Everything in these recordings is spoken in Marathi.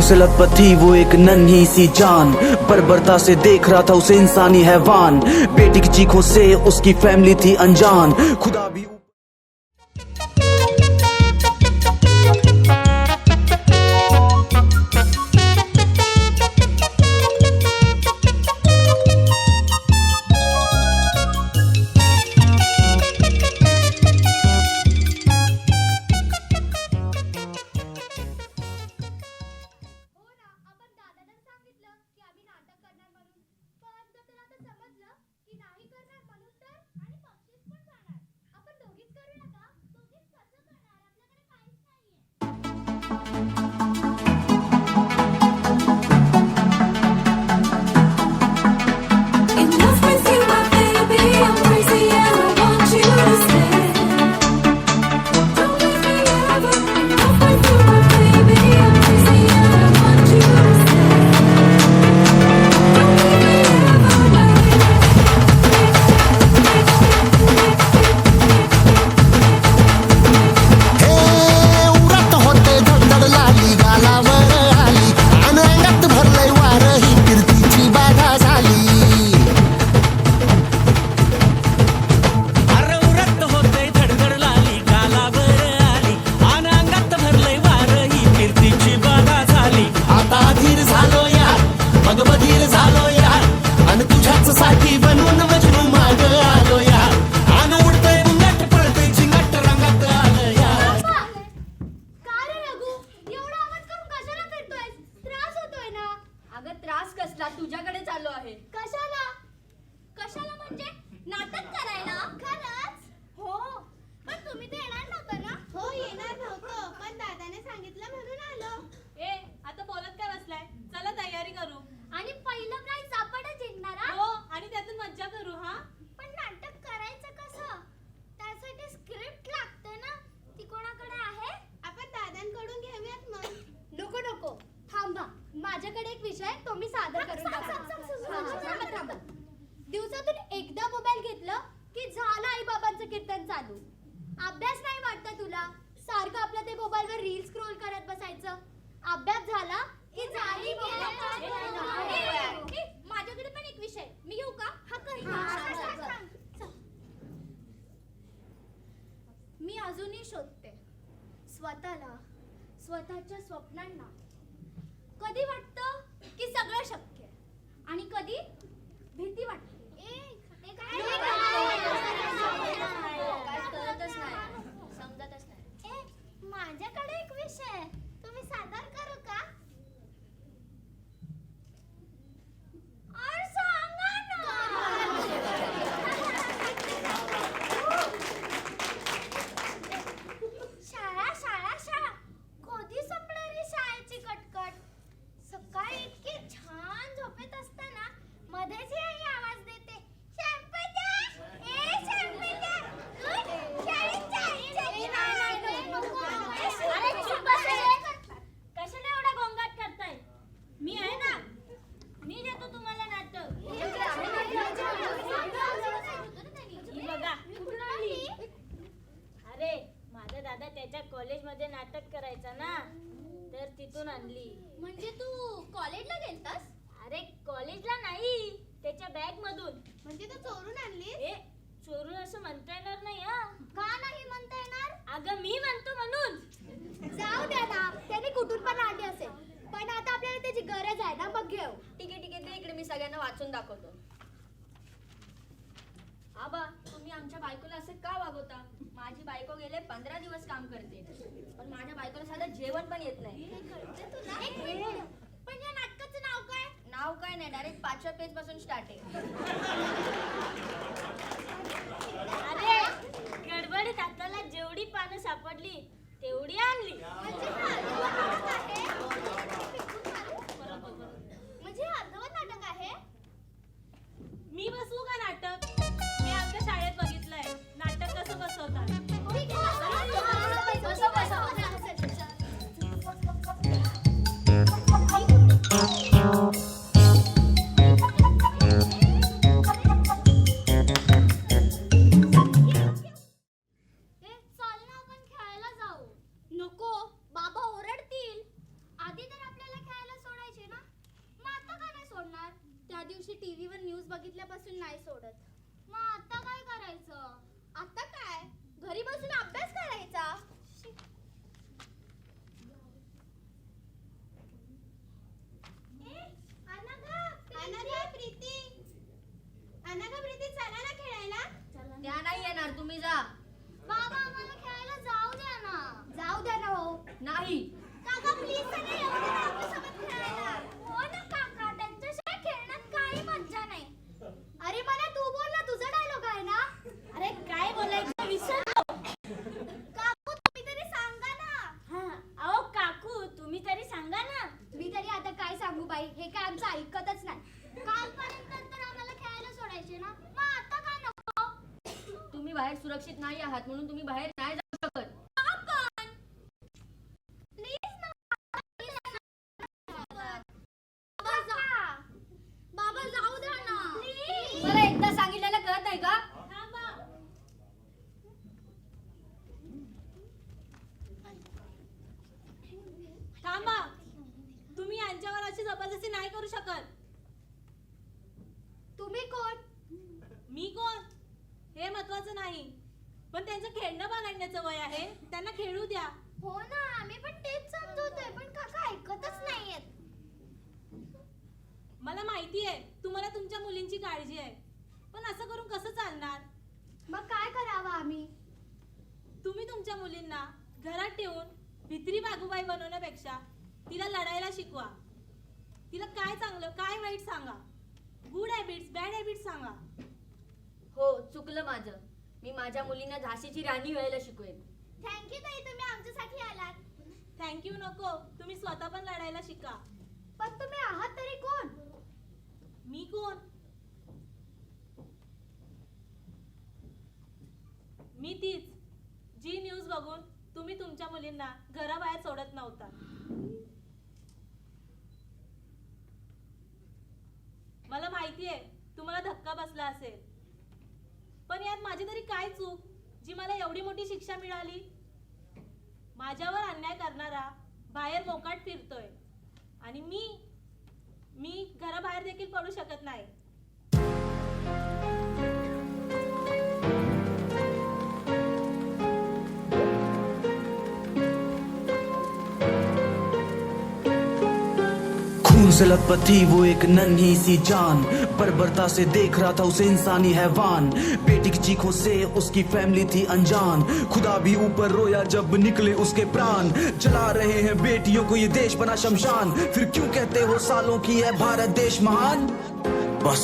से पर थी वो एक नन्ही सी जान। बर्बरता से देख रहा था उसे इंसानी हैवान। बेटी की चीखों से उसकी फैमिली थी अनजान। खुदा कबूल करत बसायचं. अभ्यास झाला की झाली माझ्याकडे पण एक विषय मी येऊ का? हा कर. मी अजूनही शोधते. स्वतःला स्वतःच्या स्वप्नांना. कधी वाटतं की सगळं शक्य आणि कधी त्याच्या कॉलेजमध्ये नाटक करायचा ना? तर तिथून आणली. म्हणजे तू कॉलेजला गेलतास? अरे कॉलेजला नाही त्याच्या बॅग मधून म्हणजे तू चोरून आणली चोरून असं म्हणता येणार नाही हा. का नाही म्हणता येणार? जेवण पण येत नाही. पण या नाटकाचं नाव काय? नाव काय नाही डायरेक्ट पाचव्या पेजपासून स्टार्ट आहे. अरे गडबडीत हाताला जेवढी पानं सापडली तेवढी आणली. म्हणजे टीव्ही वर न्यूज बघितल्यापासून नाही सोडत. मग आता काय करायचं? आता काय? घरी बसून अभ्यास करायचा? बाई हे काय आमचं ऐकतच नाही. कालपर्यंत तर आम्हाला खेळायला सोडायचे ना. मग आता काय नको? तुम्ही बाहेर सुरक्षित नाही आहात म्हणून तुम्ही बाहेर नाही जाऊ शकत. बाबा जाऊ द्या ना. मला एकदा सांगितलेलं कळत नाही का? माहिती आहे तुम्हाला तुमच्या मुलींची काळजी आहे. पण असं करून कसं चालणार? मग काय करावं आम्ही? तुम्ही तुमच्या मुलींना घरात ठेवून भित्री बागुबाई बनवण्यापेक्षा तिला लढायला शिकवा. तिला काय चांगलं काय वाईट सांगा. गुड हॅबिट्स बॅड हॅबिट्स सांगा. हो चुकलं माझं. मी माझ्या मुलींना झाशीची राणी व्हायला शिकवेन. थँक्यू ताई तुम्ही आमच्यासाठी आलात. थँक्यू नको. तुम्ही स्वतः पण लढायला शिका. पण तुम्ही आहात तरी कोण? मी कोण? मी तीच. जी न्यूज बघून तुम्ही तुमच्या मुलींना घराबाहेर सोडत नव्हता. मला माहिती आहे तुम्हाला धक्का बसला असेल. पण यात माझी तरी काय चूक जी मला एवढी मोठी शिक्षा मिळाली? माझ्यावर अन्याय करणारा बाहेर मोकाट फिरतोय. आणि मी मी घराबाहेर देखील पडू शकत नाही. खून से लथपथी वो एक नन्ही सी जान। बर्बरता से देख रहा था उसे इंसानी हैवान। बेटी की चीखों से उसकी फैमिली थी अनजान। खुदा भी ऊपर रोया जब निकले उसके प्राण। जला रहे हैं बेटियों को ये देश बना शमशान। फिर क्यों कहते हो सालों की है भारत देश महान? बस,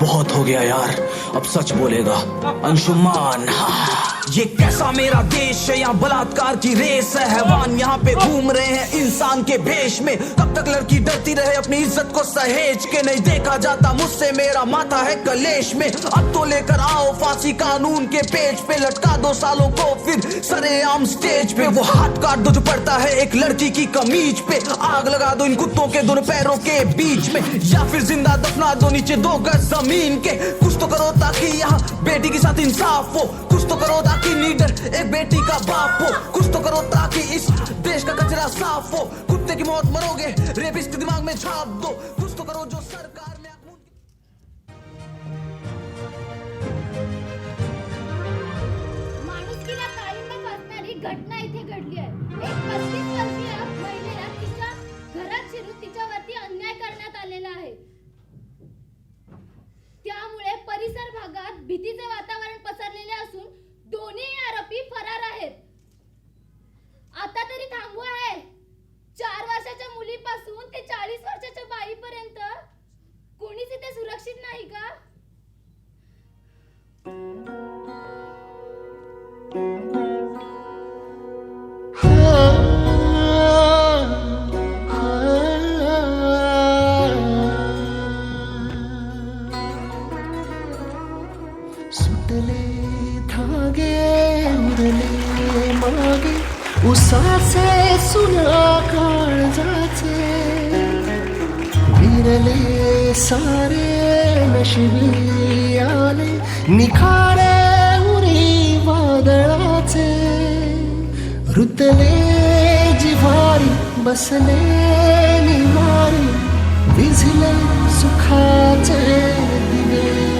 बहुत हो गया यार। अब सच बोलेगा, अंशुमान। हाँ। ये कैसा मेरा देश है? यहाँ बलात्कार की रेस है। हैवान यहाँ पे घूम रहे हैं इंसान के भेष में। कब तक लड़की डरती रहे? अपनी इज़्ज़त को सहेज के नहीं देखा जाता। मुझसे मेरा माथा है कलेश में। अब तो लेकर आओ फांसी कानून के पेज पे। लटका दो सालों को, फिर सरेआम स्टेज पे। वो हाथ काट दो जो पड़ता है एक लड़की की कमीज पे। आग लगा दो इन कुत्तों के दोनों पैरों के बीच में। या फिर ज़िंदा दफना दो नीचे दो गज ज़मीन के। कुछ तो करो ताकि यहाँ बेटी के साथ इंसाफ हो। तो करो ताकि लीडर एक बेटी का बाप हो। कुछ तो करो ताकि इस देश का कचरा साफ हो। कुत्ते की मौत मरोगे रेपिस्ट दिमाग में छाप दो। कुछ तो करो जो सरकार में घटना इथे घडली आहे. एक पस्तीस वर्षीय महिलेला तिच्या घरात शिरून तिच्यावरती अन्याय करण्यात आलेला आहे. त्यामुळे परिसर भागात भीतीचे वातावरण दोन्ही आरोपी फरार आहेत. आता तरी थांबू आहे. चार वर्षाच्या मुलीपासून ते चाळीस वर्षाच्या बाईपर्यंत कोणीच इथे सुरक्षित नाही का? सारे नशिबी आले निखारे उरी वादळाचे. रुतले जिवारी बसले निवारी विझले सुखाचे दिवे.